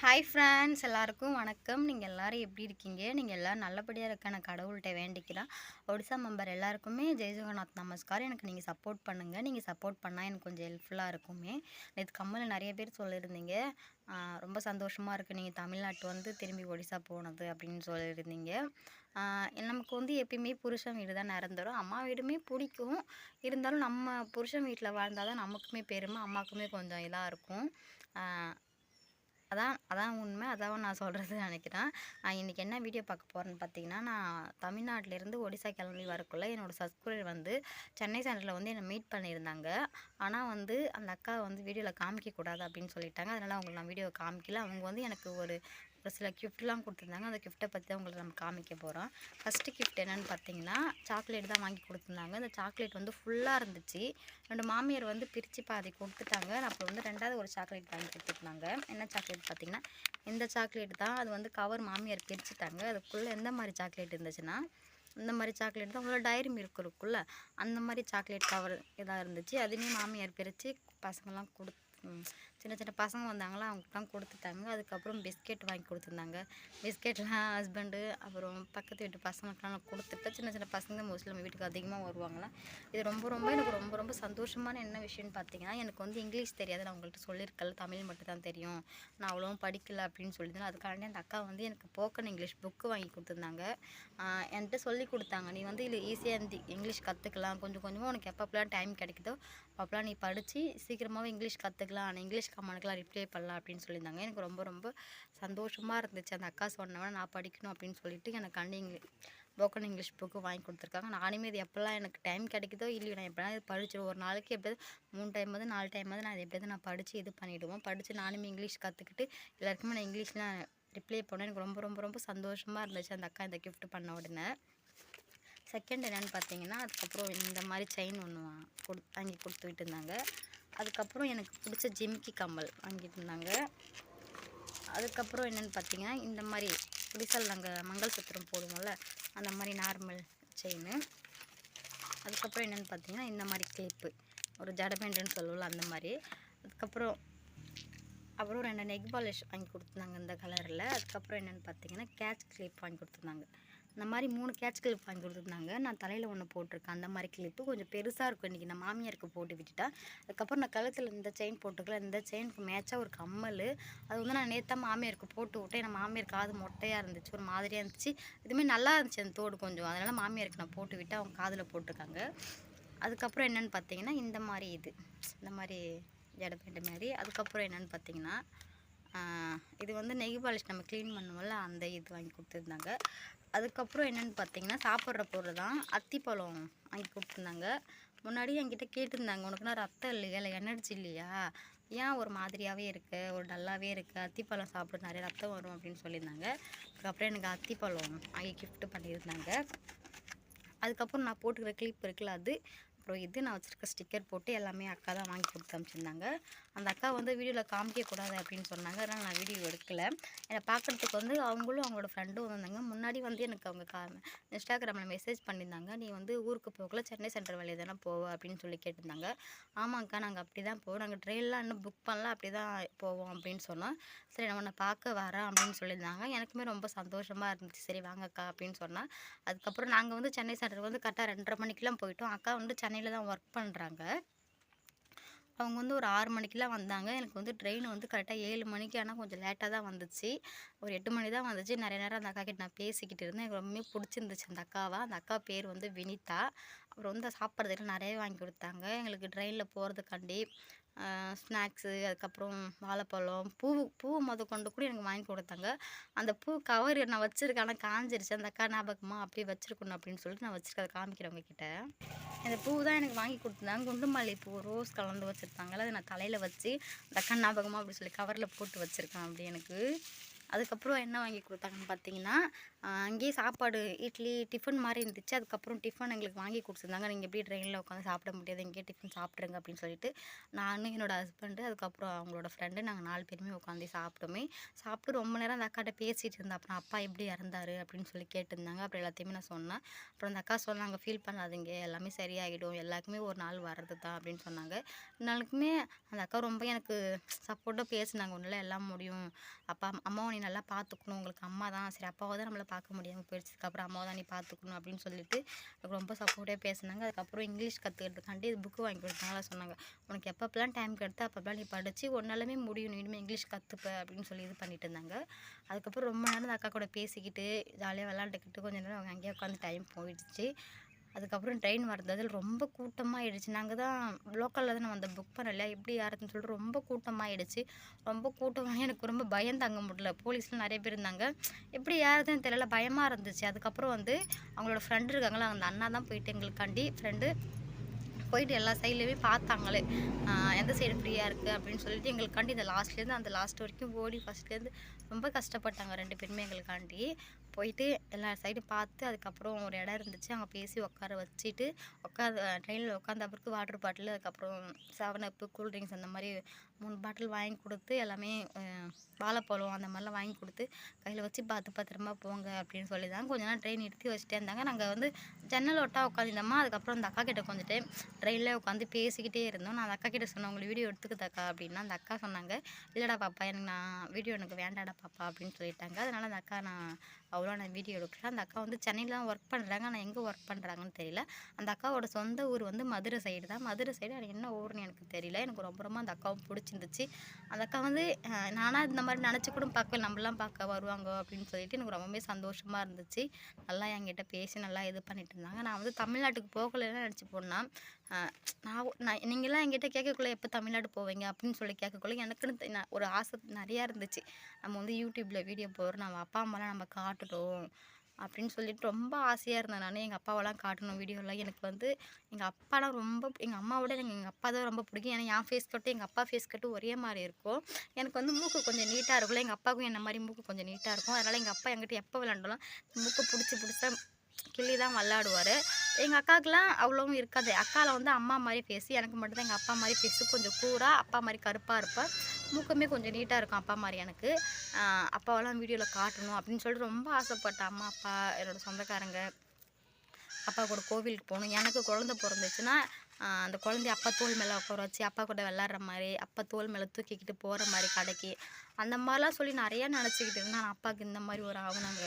Hi friends எல்லாருக்கும் வணக்கம். நீங்கள் எல்லோரும் எப்படி இருக்கீங்க? நீங்கள் எல்லோரும் நல்லபடியாக இருக்க நான் கடவுள்கிட்ட வேண்டிக்கிறேன். ஒடிசா மெம்பர் எல்லாருக்குமே ஜெய் ஜெகநாத் நமஸ்கார். எனக்கு நீங்கள் சப்போர்ட் பண்ணுங்கள் நீங்கள் சப்போர்ட் பண்ணால் எனக்கு கொஞ்சம் ஹெல்ப்ஃபுல்லாக இருக்குமே. நேற்று கம்மலில் நிறைய பேர் சொல்லியிருந்தீங்க. ரொம்ப சந்தோஷமாக இருக்குது நீங்கள் தமிழ்நாட்டு வந்து திரும்பி ஒடிசா போனது அப்படின்னு சொல்லியிருந்தீங்க. நமக்கு வந்து எப்பயுமே புருஷன் வீடு தான் நிறந்துடும் அம்மா வீடுமே பிடிக்கும். இருந்தாலும் நம்ம புருஷன் வீட்டில் வாழ்ந்தால் தான் நமக்குமே பெருமை அம்மாவுக்குமே கொஞ்சம் இதாக இருக்கும். அதான் அதான் உண்மை. அதான் நான் சொல்கிறது நினைக்கிறேன். நான் இன்றைக்கி என்ன வீடியோ பார்க்க போகிறேன்னு பார்த்தீங்கன்னா நான் தமிழ்நாட்டிலேருந்து ஒடிசா கிளம்பி வரக்குள்ளே என்னோடய சப்ஸ்கிரைபர் வந்து சென்னை சென்டரில் வந்து என்னை மீட் பண்ணியிருந்தாங்க. ஆனால் வந்து அந்த அக்கா வந்து வீடியோவில் காமிக்கக்கூடாது அப்படின்னு சொல்லிட்டாங்க. அதனால் அவங்களுக்கு நான் வீடியோ காமிக்கல. அவங்க வந்து எனக்கு ஒரு ஒரு சில கிஃப்ட்லாம் கொடுத்துருந்தாங்க. அந்த கிஃப்ட்டை பற்றி தான் உங்களை நம்ம காமிக்க போகிறோம் ஃபஸ்ட்டு கிஃப்ட் என்னென்னு பார்த்தீங்கன்னா சாக்லேட் தான் வாங்கி கொடுத்துருந்தாங்க. அந்த சாக்லேட் வந்து ஃபுல்லாக இருந்துச்சு. ரெண்டு மாமியார் வந்து பிரித்து பாதி கொடுத்துட்டாங்க. அப்புறம் வந்து ரெண்டாவது ஒரு சாக்லேட் வாங்கி கொடுத்துருந்தாங்க. என்ன சாக்லேட் பார்த்தீங்கன்னா இந்த சாக்லேட் தான். அது வந்து கவர் மாமியார் பிரிச்சுட்டாங்க. அதுக்குள்ளே எந்த மாதிரி சாக்லேட் இருந்துச்சுன்னா இந்த மாதிரி சாக்லேட் தான். அவ்வளோ டைரி மில்க் இருக்குல்ல அந்த மாதிரி சாக்லேட் கவர் இதாக இருந்துச்சு? அதுவுமே மாமியார் பிரித்து பசங்கள்லாம் கொடு சின்ன சின்ன பசங்க வந்தாங்களா அவங்களுக்குலாம் கொடுத்துட்டாங்க. அதுக்கப்புறம் பிஸ்கெட் வாங்கி கொடுத்துருந்தாங்க. பிஸ்கெட்லாம் ஹஸ்பண்டு அப்புறம் பக்கத்து வீட்டு பசங்களுக்குலாம் நான் கொடுத்துட்டு சின்ன சின்ன பசங்க மோஸ்ட்லி நம்ம வீட்டுக்கு அதிகமாக வருவாங்களா? இது ரொம்ப ரொம்ப எனக்கு ரொம்ப ரொம்ப சந்தோஷமான என்ன விஷயம்னு பார்த்தீங்கன்னா எனக்கு வந்து இங்கிலீஷ் தெரியாது. நான் உங்கள்கிட்ட சொல்லியிருக்கல தமிழ் மட்டும் தான் தெரியும். நான் அவ்வளோவும் படிக்கல அப்படின்னு சொல்லியிருந்தேன். அதுக்காண்டி அந்த அக்கா வந்து எனக்கு போக்கன் இங்கிலீஷ் புக்கு வாங்கி கொடுத்துருந்தாங்க. என்கிட்ட சொல்லி கொடுத்தாங்க. நீ வந்து இதில் ஈஸியாக இருந்து இங்கிலீஷ் கற்றுக்கலாம் கொஞ்சம் கொஞ்சமாக உனக்கு எப்பப்பெல்லாம் டைம் கிடைக்குதோ அப்போலாம் நீ படித்து சீக்கிரமாகவே இங்கிலீஷ் கற்றுக்கலாம் ஆனால் இங்கிலீஷ் கமெண்ட்க்கெலாம் ரிப்ளை பண்ணலாம் அப்படின்னு சொல்லியிருந்தாங்க. எனக்கு ரொம்ப ரொம்ப சந்தோஷமாக இருந்துச்சு. அந்த அக்கா சொன்னவன நான் படிக்கணும் அப்படின்னு சொல்லிட்டு எனக்கு அண்ணி இங்கிலீஷ் போக்கன் இங்கிலீஷ் புக்கு வாங்கி கொடுத்துருக்காங்க. நானுமே இது எப்போல்லாம் எனக்கு டைம் கிடைக்குதோ இல்லையோ நான் எப்படினா இது படிச்சிடும் ஒரு நாளைக்கு எப்படியாவது மூணு டைம் வந்து நாலு டைம் வந்து நான் எப்படியாவது நான் படித்து இது பண்ணிவிடுவோம் படித்து நானுமே இங்கிலீஷ் கற்றுக்கிட்டு எல்லாருக்குமே நான் இங்கிலீஷ்லாம் ரிப்ளை பண்ணேன் எனக்கு ரொம்ப ரொம்ப ரொம்ப சந்தோஷமாக இருந்துச்சு அந்த அக்கா இந்த கிஃப்ட் பண்ண உடனே. செகண்ட் என்னென்னு பார்த்தீங்கன்னா அதுக்கப்புறம் இந்த மாதிரி செயின் ஒன்று கொடு வாங்கி கொடுத்துக்கிட்டு இருந்தாங்க. அதுக்கப்புறம் எனக்கு பிடிச்ச ஜிமிக்கி கம்மல் வாங்கிட்டு இருந்தாங்க அதுக்கப்புறம் என்னென்னு பார்த்தீங்கன்னா இந்த மாதிரி குடிசல் நாங்கள் மங்கள்சூத்திரம் போடுவோம்ல அந்த மாதிரி நார்மல் செயின் அதுக்கப்புறம் என்னென்னு பார்த்தீங்கன்னா இந்த மாதிரி கிளிப்பு ஒரு ஜடபேண்டுன்னு சொல்லுவோம்ல அந்த மாதிரி. அதுக்கப்புறம் அப்புறம் ரெண்டு நெக் பாலிஷ் வாங்கி கொடுத்துருந்தாங்க இந்த கலரில் அதுக்கப்புறம் என்னென்னு பார்த்தீங்கன்னா கேட்ச் கிளிப் வாங்கி கொடுத்துருந்தாங்க. இந்த மாதிரி மூணு கேட்ச் கிளிப் வாங்கி கொடுத்துருந்தாங்க. நான் தலையில் ஒன்று போட்டிருக்கேன். அந்த மாதிரி கிளிப்பு கொஞ்சம் பெருசாக இருக்கும். இன்றைக்கி நான் மாமியாருக்கு போட்டு விட்டுட்டேன் அதுக்கப்புறம் நான் கழுத்தில் இந்த செயின் போட்டுக்கல. இந்த செயினுக்கு மேட்சாக ஒரு கம்மல். அது வந்து நான் நேற்று மாமியாருக்கு போட்டு விட்டேன். நான் மாமியார் காது மொட்டையாக இருந்துச்சு. ஒரு மாதிரியாக இருந்துச்சு. இதுமாரி நல்லா இருந்துச்சு அந்த தோடு கொஞ்சம். அதனால் மாமியாருக்கு நான் போட்டு விட்டு அவங்க காதில் போட்டிருக்காங்க. அதுக்கப்புறம் என்னென்னு பார்த்தீங்கன்னா இந்த மாதிரி இது. இந்த மாதிரி ஜடப்பேண்டு மாதிரி அதுக்கப்புறம் என்னென்னு பார்த்தீங்கன்னா இது வந்து நெய் பாலிஷ் நம்ம க்ளீன் பண்ணுவோம்ல அந்த இது வாங்கி கொடுத்துருந்தாங்க. அதுக்கப்புறம் என்னென்னு பார்த்தீங்கன்னா சாப்பிட்ற பொருள் தான் அத்திப்பழம் வாங்கி கொடுத்துருந்தாங்க. முன்னாடி என்கிட்ட கேட்டிருந்தாங்க உனக்குன்னா ரத்தம் இல்லையா? இல்லை எனர்ஜி இல்லையா? ஏன் ஒரு மாதிரியாகவே இருக்குது ஒரு டல்லாகவே இருக்குது அத்திப்பழம் சாப்பிட நிறைய ரத்தம் வரும் அப்படின்னு சொல்லியிருந்தாங்க. அதுக்கப்புறம் எனக்கு அத்திப்பழம் வாங்கி கிஃப்ட் பண்ணியிருந்தாங்க. அதுக்கப்புறம் நான் போட்டுக்கிற கிளிப் இருக்குல்ல அது அப்புறம் இது நான் வச்சுருக்க ஸ்டிக்கர் போட்டு எல்லாமே அக்கா தான் வாங்கி கொடுத்து அனுப்பிச்சிருந்தாங்க. அந்த அக்கா வந்து வீடியோவில் காமிக்கக்கூடாது அப்படின்னு சொன்னாங்க. அதனால் நான் வீடியோ எடுக்கலை. என்னை பார்க்குறதுக்கு வந்து அவங்களும் அவங்களோட ஃப்ரெண்டும் வந்தாங்க முன்னாடி வந்து எனக்கு அவங்க கா இன்ஸ்டாகிராமில் மெசேஜ் பண்ணியிருந்தாங்க. நீ வந்து ஊருக்கு போகல சென்னை சென்ட்ரல் வழியாக தானே போவ அப்படின்னு சொல்லி கேட்டிருந்தாங்க. ஆமாங்க்கா நாங்கள் அப்படி தான் போவோம். நாங்கள் ட்ரெயின்லாம் இன்னும் புக் பண்ணல அப்படி தான் போவோம் அப்படின்னு சொன்னோம் சரி நான் உன்னை பார்க்க வரேன் அப்படின்னு சொல்லியிருந்தாங்க. எனக்குமே ரொம்ப சந்தோஷமாக இருந்துச்சு. சரி வாங்கக்கா அப்படின்னு சொன்னால் அதுக்கப்புறம் நாங்கள் வந்து சென்னை சென்டருக்கு வந்து கரெக்டாக ரெண்டரை மணிக்கெலாம் போயிட்டோம். அக்கா வந்து சென்னை சென்னையில் தான் ஒர்க் பண்ணுறாங்க அவங்க வந்து ஒரு ஆறு மணிக்கெலாம் வந்தாங்க. எனக்கு வந்து ட்ரெயின் வந்து கரெக்டாக ஏழு மணிக்கு ஆனால் கொஞ்சம் லேட்டாக தான் வந்துச்சு. ஒரு எட்டு மணி தான் வந்துச்சு. நிறைய நேரம் அந்த அக்கா கிட்ட நான் பேசிக்கிட்டு இருந்தேன். எனக்கு ரொம்பவே பிடிச்சிருந்துச்சு அந்த அக்காவை. அந்த அக்கா பேர் வந்து வினிதா. அப்புறம் வந்து சாப்பிட்றதுக்கு நிறைய வாங்கி கொடுத்தாங்க. எங்களுக்கு ட்ரெயினில் போகிறதுக்காண்டி ஸ்நாக்ஸு அதுக்கப்புறம் வாழைப்பழம் பூ பூ முத கொண்டு கூட எனக்கு வாங்கி கொடுத்தாங்க. அந்த பூ கவர் நான் வச்சுருக்கேன். ஆனால் காஞ்சிருச்சு. அந்த அக்கா ஞாபகமாக அப்படியே வச்சுருக்கணும் அப்படின்னு சொல்லிட்டு நான் வச்சுருக்கேன். அதை காமிக்கிறவங்க கிட்ட இந்த பூ தான் எனக்கு வாங்கி கொடுத்துருந்தாங்க குண்டு மல்லி பூ ரோஸ் கலந்து வச்சுருந்தாங்கல்ல அதை நான் தலையில் வச்சு அந்த அக்கா ஞாபகமாக அப்படி சொல்லி கவரில் போட்டு வச்சுருக்கேன் அப்படி எனக்கு. அதுக்கப்புறம் என்ன வாங்கி கொடுத்தாங்கன்னு பார்த்தீங்கன்னா அங்கேயே சாப்பாடு இட்லி டிஃபன் மாதிரி இருந்துச்சு. அதுக்கப்புறம் டிஃபன் எங்களுக்கு வாங்கி கொடுத்துருந்தாங்க. நீங்கள் எப்படி ட்ரெயினில் உட்காந்து சாப்பிட முடியாது இங்கேயே டிஃபன் சாப்பிட்ருங்க அப்படின்னு சொல்லிட்டு நானும் என்னோடய ஹஸ்பண்டு அதுக்கப்புறம் அவங்களோட ஃப்ரெண்டு நாங்கள் நாலு பேருமே உட்காந்து சாப்பிட்டோமே. சாப்பிட்டு ரொம்ப நேரம் அந்த அக்காட்ட பேசிகிட்டு இருந்தேன். அப்புறம் அப்பா எப்படி இறந்தாரு அப்படின்னு சொல்லி கேட்டிருந்தாங்க. அப்புறம் எல்லாத்தையுமே நான் சொன்னேன். அப்புறம் அந்த அக்கா சொன்னாங்க ஃபீல் பண்ணாதீங்க. எல்லாமே சரியாகிடும் எல்லாருக்குமே ஒரு நாள் வர்றது தான். அப்படின்னு சொன்னாங்க. நாளுக்குமே அந்த அக்கா ரொம்ப எனக்கு சப்போர்ட்டாக பேசினாங்க. ஒன்றில் எல்லாம் முடியும். அப்பா அம்மாவும் நீ நல்லா பார்த்துக்கணும் உங்களுக்கு அம்மா தான். சரி அப்பாவை தான் நம்மளை பார்க்க முடியாமல் போயிடுச்சதுக்கு அப்புறம் அம்மாவை தான் நீ பார்த்துக்கணும் அப்படின்னு சொல்லிட்டு ரொம்ப சப்போர்ட்டாக பேசினாங்க. அதுக்கப்புறம் இங்கிலீஷ் கற்றுக்கிறதுக்காண்டி இது புக்கு வாங்கி கொடுத்தாங்களா சொன்னாங்க. உனக்கு எப்பப்பெல்லாம் டைம் கிடைத்தா அப்பப்பெல்லாம் நீ படித்து ஒன்னாலுமே முடியும். நீ இனிமேல் இங்கிலீஷ் கற்றுப்ப அப்படின்னு சொல்லி இது பண்ணிட்டு இருந்தாங்க. அதுக்கப்புறம் ரொம்ப நேரம் அந்த அக்கா கூட பேசிக்கிட்டு ஜாலியாக விளாண்டுக்கிட்டு கொஞ்ச நேரம் அவங்க அங்கேயே உட்காந்து டைம் போயிடுச்சு. அதுக்கப்புறம் ட்ரெயின் வர்றது ரொம்ப கூட்டமாகிடுச்சு நாங்கள் தான் லோக்கலில் தான் வந்த புக் பண்ணல எப்படி யாருன்னு சொல்லிட்டு ரொம்ப கூட்டமாகிடுச்சு ரொம்ப கூட்டமாக எனக்கு ரொம்ப பயம் தாங்க முடியல. போலீஸ்லாம் நிறைய பேர் இருந்தாங்க. எப்படி யாருதுன்னு தெரியல. பயமாக இருந்துச்சு. அதுக்கப்புறம் வந்து அவங்களோட ஃப்ரெண்டு இருக்காங்களா அந்த அண்ணா தான் போயிட்டு எங்களுக்காண்டி ஃப்ரெண்டு போயிட்டு எல்லா சைட்லேயுமே பார்த்தாங்களே. எந்த சைடு ஃப்ரீயாக இருக்குது அப்படின்னு சொல்லிட்டு எங்களுக்காண்டி இந்த லாஸ்ட்லேருந்து அந்த லாஸ்ட் வரைக்கும் ஓடி ஃபஸ்ட்லேருந்து ரொம்ப கஷ்டப்பட்டாங்க ரெண்டு பேருமே எங்களுக்காண்டி. போயிட்டு எல்லா சைடும் பார்த்து அதுக்கப்புறம் ஒரு இடம் இருந்துச்சு. அங்கே பேசி உட்கார வச்சுட்டு உட்காந்து ட்ரெயினில் உட்காந்த பிறகு வாட்டர் பாட்டில் அதுக்கப்புறம் செவன் அப்பு கூல்ட்ரிங்க்ஸ் அந்த மாதிரி மூணு பாட்டில் வாங்கி கொடுத்து எல்லாமே வாழைப்பழம் அந்த மாதிரிலாம் வாங்கி கொடுத்து கையில் வச்சு பார்த்து பத்திரமா போங்க அப்படின்னு சொல்லி தான் கொஞ்ச நேரம் ட்ரெயின் நிறுத்தி வச்சுட்டே இருந்தாங்க. நாங்கள் வந்து ஜன்னல் ஒட்டா உட்காந்துருந்தோமா அதுக்கப்புறம் அந்த அக்கா கிட்ட கொஞ்சம் டைம் ட்ரெயினில் உட்காந்து பேசிக்கிட்டே இருந்தோம். நான் அந்த அக்கா கிட்ட சொன்னேன் உங்களுக்கு வீடியோ எடுத்துக்குதாக்கா அப்படின்னா. அந்த அக்கா சொன்னாங்க இல்லைடா பாப்பா எனக்கு நான் வீடியோ எனக்கு வேண்டாடா பாப்பா அப்படின்னு சொல்லிட்டாங்க. அதனால் அந்த அக்கா நான் அவ்வளோ நான் வீடியோ எடுக்கிறேன் அந்த அக்கா வந்து சென்னையில் தான் ஒர்க் பண்ணுறாங்க ஆனால் எங்கே ஒர்க் பண்ணுறாங்கன்னு தெரியல. அந்த அக்காவோட சொந்த ஊர் வந்து மதுரை சைடு தான். மதுரை சைடு அது என்ன ஊர்னு எனக்கு தெரியல. எனக்கு ரொம்ப ரொம்ப அந்த அக்காவும் பிடிச்சிருந்துச்சு. அந்த அக்கா வந்து நானாக இந்த மாதிரி நினச்சி கூட பார்க்கல. நம்மளாம் பார்க்க வருவாங்க அப்படின்னு சொல்லிட்டு எனக்கு ரொம்பவே சந்தோஷமாக இருந்துச்சு. நல்லா என்கிட்ட பேசி நல்லா இது பண்ணிட்டு இருந்தாங்க. நான் வந்து தமிழ்நாட்டுக்கு போகலைன்னு நினச்சி போனால் நான் நான் நீங்களாம் என்கிட்ட கேட்கக்குள்ளே எப்போ தமிழ்நாடு போவீங்க அப்படின்னு சொல்லி கேட்கக்குள்ளே எனக்குன்னு நான் ஒரு ஆசை நிறையா இருந்துச்சு. நம்ம வந்து யூடியூப்பில் வீடியோ போடுறோம் நம்ம அப்பா அம்மாலாம் நம்ம காட்டுட்டோம் அப்படின்னு சொல்லிட்டு ரொம்ப ஆசையாக இருந்தேன் நான். எங்கள் அப்பாவெல்லாம் காட்டணும் வீடியோலாம். எனக்கு வந்து எங்கள் அப்பாலாம் ரொம்ப எங்கள் அம்மாவோட எனக்கு எங்கள் அப்பா தான் ரொம்ப பிடிக்கும். ஏன்னா என் ஃபேஸ் கட்டும் எங்கள் அப்பா ஃபேஸ் கட்டும் ஒரே மாதிரி இருக்கும். எனக்கு வந்து மூக்கு கொஞ்சம் நீட்டாக இருக்கும்ல. எங்கள் அப்பாவுக்கும் என்ன மாதிரி மூக்கு கொஞ்சம் நீட்டாக இருக்கும். அதனால் எங்கள் அப்பா என்கிட்ட எப்போ விளாண்டாலும் மூக்கு பிடிச்சி பிடிச்சா கிள்ளி தான் விளாடுவார். எங்கள் அக்காவுக்குலாம் அவ்வளோவும் இருக்காது. அக்காவில் வந்து அம்மா மாதிரி பேசி எனக்கு மட்டும்தான் எங்கள் அப்பா மாதிரி பேசி கொஞ்சம் கூரா அப்பா மாதிரி கருப்பாக இருப்பேன். மூக்கமே கொஞ்சம் நீட்டாக இருக்கும் அப்பா மாதிரி எனக்கு. அப்பாவெல்லாம் வீடியோவில் காட்டணும் அப்படின்னு சொல்லிட்டு ரொம்ப ஆசைப்பட்டேன் அம்மா அப்பா என்னோடய சொந்தக்காரங்க அப்பா கூட கோவிலுக்கு போகணும். எனக்கு குழந்த பிறந்துச்சுன்னா அந்த குழந்தைய அப்பா தோல் மேலே உட்கார வச்சு அப்பா கூட விளாட்ற மாதிரி அப்பா தோல் மேலே தூக்கிக்கிட்டு போகிற மாதிரி கடைக்கு. அந்த மாதிரிலாம் சொல்லி நிறையா நினச்சிக்கிட்டு இருந்தேன். அப்பாவுக்கு இந்த மாதிரி ஒரு ஆகுனாங்க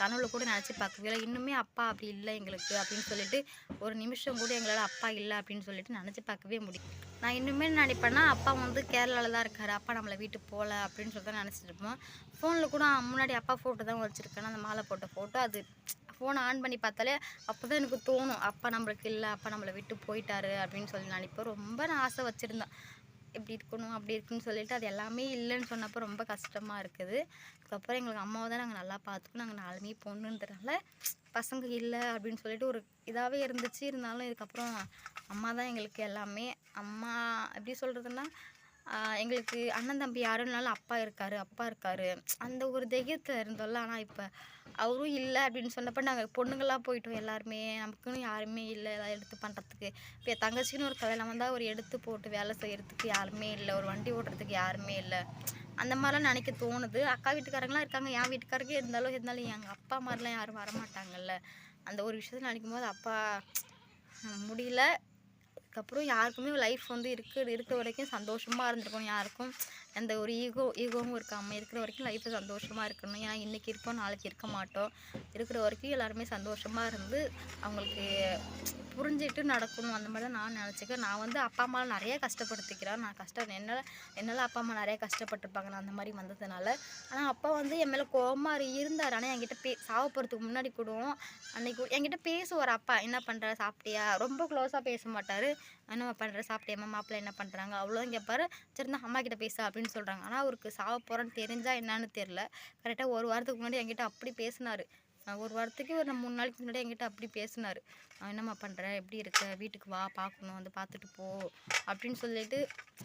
கனவுல கூட நினச்சி பார்க்கவே இல்லை. இன்னுமே அப்பா அப்படி இல்லை எங்களுக்கு அப்படின்னு சொல்லிட்டு ஒரு நிமிஷம் கூட எங்களால் அப்பா இல்லை அப்படின்னு சொல்லிட்டு நினச்சி பார்க்கவே முடியும் நான் இன்னுமே நினைப்பேன்னா அப்பா வந்து கேரளாவில் தான் இருக்காரு. அப்பா நம்மளை வீட்டுக்கு போகல அப்படின்னு சொல்லி தான் நினச்சிட்டு இருப்போம். ஃபோனில் கூட முன்னாடி அப்பா ஃபோட்டோ தான் வச்சுருக்கேன். அந்த மாலை போட்ட ஃபோட்டோ அது ஃபோனை ஆன் பண்ணி பார்த்தாலே அப்போ தான் எனக்கு தோணும். அப்பா நம்மளுக்கு இல்லை. அப்பா நம்மளை விட்டு போயிட்டாரு அப்படின்னு சொல்லி நினைப்போம் ரொம்ப நான் ஆசை வச்சுருந்தேன். இப்படி இருக்கணும் அப்படி இருக்குன்னு சொல்லிட்டு அது எல்லாமே இல்லைன்னு சொன்னப்போ ரொம்ப கஷ்டமாக இருக்குது. அதுக்கப்புறம் எங்களுக்கு அம்மாவை தான் நாங்கள் நல்லா பார்த்துக்கணும். நாங்கள் நாலுமே பொண்ணுன்றதுனால பசங்க இல்லை அப்படின்னு சொல்லிட்டு ஒரு இதாகவே இருந்துச்சு. இருந்தாலும் இதுக்கப்புறம் அம்மா தான் எங்களுக்கு எல்லாமே. அம்மா எப்படி சொல்கிறதுன்னா எங்களுக்கு அண்ணன் தம்பி யாருன்னாலும் அப்பா இருக்காரு அப்பா இருக்காரு. அந்த ஒரு தைரியத்தில் இருந்தோம்ல. ஆனால் இப்போ அவரும் இல்லை அப்படின்னு சொன்னப்போ நாங்கள் பொண்ணுங்களாக போயிட்டோம் எல்லாருமே. நமக்குன்னு யாருமே இல்லை எல்லாம் எடுத்து பண்ணுறதுக்கு இப்போ என் தங்கச்சின்னு ஒரு கல்யாணம் வந்தால் ஒரு எடுத்து போட்டு வேலை செய்கிறதுக்கு யாருமே இல்லை. ஒரு வண்டி ஓட்டுறதுக்கு யாருமே இல்லை. அந்த மாதிரிலாம் நினைக்க தோணுது. அக்கா வீட்டுக்காரங்களாம் இருக்காங்க. என் வீட்டுக்காரங்க இருந்தாலும் இருந்தாலும் எங்கள் அப்பா மாதிரிலாம் யாரும் வரமாட்டாங்கல்ல. அந்த ஒரு விஷயத்தை நினைக்கும் போது அப்பா முடியல. அதுக்கப்புறம் யாருக்குமே லைஃப் வந்து இருக்க இருக்கிற வரைக்கும் சந்தோஷமாக இருந்திருக்கணும். யாருக்கும் எந்த ஒரு ஈகோ ஈகோவும் இருக்காமல் இருக்கிற வரைக்கும் லைஃப்பை சந்தோஷமாக இருக்கணும். ஏன்னா இன்றைக்கி இருப்போம் நாளைக்கு இருக்க மாட்டோம். இருக்கிற வரைக்கும் எல்லாருமே சந்தோஷமாக இருந்து அவங்களுக்கு புரிஞ்சுட்டு நடக்கணும். அந்த மாதிரி தான் நான் நினச்சிக்கிறேன். நான் வந்து அப்பா அம்மாவை நிறைய கஷ்டப்படுத்திக்கிறேன். நான் கஷ்டம் என்னால் என்னால் அப்பா அம்மா நிறையா கஷ்டப்பட்டிருப்பாங்க நான் அந்த மாதிரி வந்ததுனால. ஆனால் அப்பா வந்து என் மேலே கோவமாக இருந்தார். ஆனால் என்கிட்ட பே சாவ போகிறதுக்கு முன்னாடி கூட அன்னைக்கு என்கிட்ட பேசுவார். அப்பா என்ன பண்ணுற சாப்பிட்டியா? ரொம்ப க்ளோஸாக பேச மாட்டார். என்ன பண்ணுற சாப்பிட்டியாம்மா மாப்பிள்ளை என்ன பண்ணுறாங்க அவ்வளோ கேட்பாரு சரி அம்மா கிட்ட பேசா அப்படின்னு சொல்கிறாங்க ஆனால் அவருக்கு சாவ போகிறேன்னு தெரிஞ்சா என்னன்னு தெரில கரெக்டாக ஒரு வாரத்துக்கு முன்னாடி என்கிட்ட அப்படி பேசினார். ஒரு வாரத்துக்கு ஒரு மூணு நாளைக்கு முன்னாடி என்கிட்ட அப்படி பேசினார். என்னம்மா பண்ணுற எப்படி இருக்க? வீட்டுக்கு வா பார்க்கணும் வந்து பார்த்துட்டு போ. அப்படின்னு சொல்லிட்டு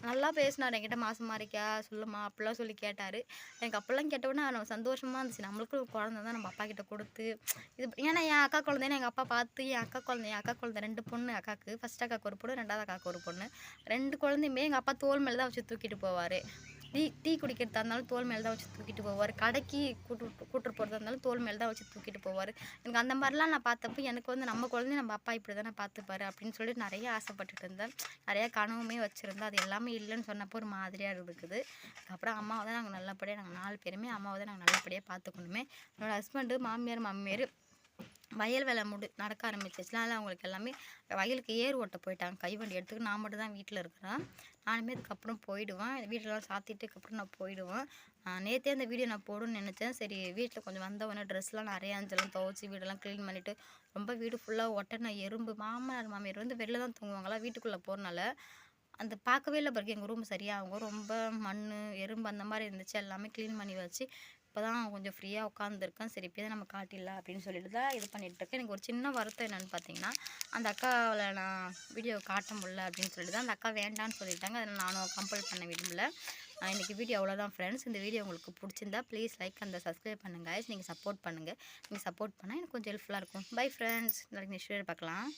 நல்லா பேசினார். என்கிட்ட மாசமாக இருக்கியா சொல்லுமா அப்படிலாம் சொல்லி கேட்டார். எனக்கு அப்போல்லாம் கேட்டவுடனே நம்ம சந்தோஷமாக இருந்துச்சு. நம்மளுக்கும் குழந்தை தான் நம்ம அப்பா கிட்ட கொடுத்து. இது ஏன்னா என் அக்கா குழந்தைன்னு எங்கள் அப்பா பார்த்து என் அக்கா குழந்தை என் அக்கா குழந்தை ரெண்டு பொண்ணு அக்காவுக்கு ஃபஸ்ட் அக்காவுக்கு ஒரு பொண்ணு ரெண்டாவது அக்காவுக்கு ஒரு பொண்ணு. ரெண்டு குழந்தையுமே எங்கள் அப்பா தோல் மேலே தான் வச்சு தூக்கிட்டு போவார். டீ டீ குடிக்கிறதா இருந்தாலும் தோல் மேலே தான் வச்சு தூக்கிட்டு போவார். கடைக்கு கூட்டு கூட்டு போகிறதா இருந்தாலும் தோல் மேலே தான் வச்சு தூக்கிட்டு போவார். எனக்கு அந்த மாதிரிலாம் நான் பார்த்தப்போ எனக்கு வந்து நம்ம குழந்தைய நம்ம அப்பா இப்படி தானே பார்த்துப்பாரு அப்படின்னு சொல்லிட்டு நிறைய ஆசைப்பட்டுட்டு இருந்தேன். நிறையா கனவுமே வச்சுருந்தேன். அது எல்லாமே இல்லைன்னு சொன்னப்போ ஒரு மாதிரியாக இருக்குது அதுக்கப்புறம் அம்மாவை தான் நாங்கள் நல்லபடியாக நாங்கள் நாலு பேருமே அம்மாவை தான் நாங்கள் நல்லபடியாக பார்த்துக்கணுமே. என்னோடய ஹஸ்பண்டு மாமியார் மாமியார் வயல் வேலை முடி நடக்க ஆரம்பிச்சிச்சுலாம் அதில் அவங்களுக்கு எல்லாமே வயலுக்கு ஏர் ஓட்ட போயிட்டாங்க. கைவண்டி எடுத்துக்க நான் மட்டும் தான் வீட்டில் இருக்கிறேன். நானுமே அதுக்கப்புறம் போயிடுவேன். வீட்டெல்லாம் சாத்திட்டுக்கப்புறம் நான் போயிடுவேன். நேற்றே அந்த வீடியோ நான் போடணும்னு நினச்சேன். சரி வீட்டில் கொஞ்சம் வந்தவொடனே ட்ரெஸ்லாம் நிறையா இருந்துச்சுலாம் துவச்சி வீடெல்லாம் க்ளீன் பண்ணிவிட்டு ரொம்ப வீடு ஃபுல்லாக ஒட்டனை எறும்பு மாமனார் மாமியார் வந்து வெளில தான் தூங்குவாங்களா? வீட்டுக்குள்ளே போகிறனால அந்த பார்க்கவே இல்லை பிறகு எங்கள் ரூம் சரியாகும் ரொம்ப மண் எறும்பு அந்த மாதிரி இருந்துச்சு. எல்லாமே க்ளீன் பண்ணி வச்சு இப்போ தான் கொஞ்சம் ஃப்ரீயாக உட்காந்துருக்கேன் சரி இப்போ தான் நம்ம காட்டிடலாம் அப்படின்னு சொல்லிட்டு தான் இது பண்ணிகிட்ருக்கேன் எனக்கு ஒரு சின்ன வருத்தம் என்னென்னு பார்த்தீங்கன்னா அந்த அக்காவில் நான் வீடியோ காட்ட முடியல அப்படின்னு சொல்லிட்டு தான் அந்த அக்கா வேண்டான்னு சொல்லிட்டாங்க. அதில் நானும் கம்பல் பண்ண விரும்பல. இன்றைக்கி வீடியோ அவ்வளோதான் ஃப்ரெண்ட்ஸ் இந்த வீடியோ உங்களுக்கு பிடிச்சிருந்தா ப்ளீஸ் லைக் அந்த சப்ஸ்கிரைப் பண்ணுங்கள் நீங்கள் சப்போர்ட் பண்ணுங்கள் நீங்கள் சப்போர்ட் பண்ணால் எனக்கு கொஞ்சம் ஹெல்ப்ஃபுல்லாக இருக்கும். பை ஃப்ரெண்ட்ஸ் நாளைக்கு நெக்ஸ்ட் வீடியோ பார்க்கலாம்.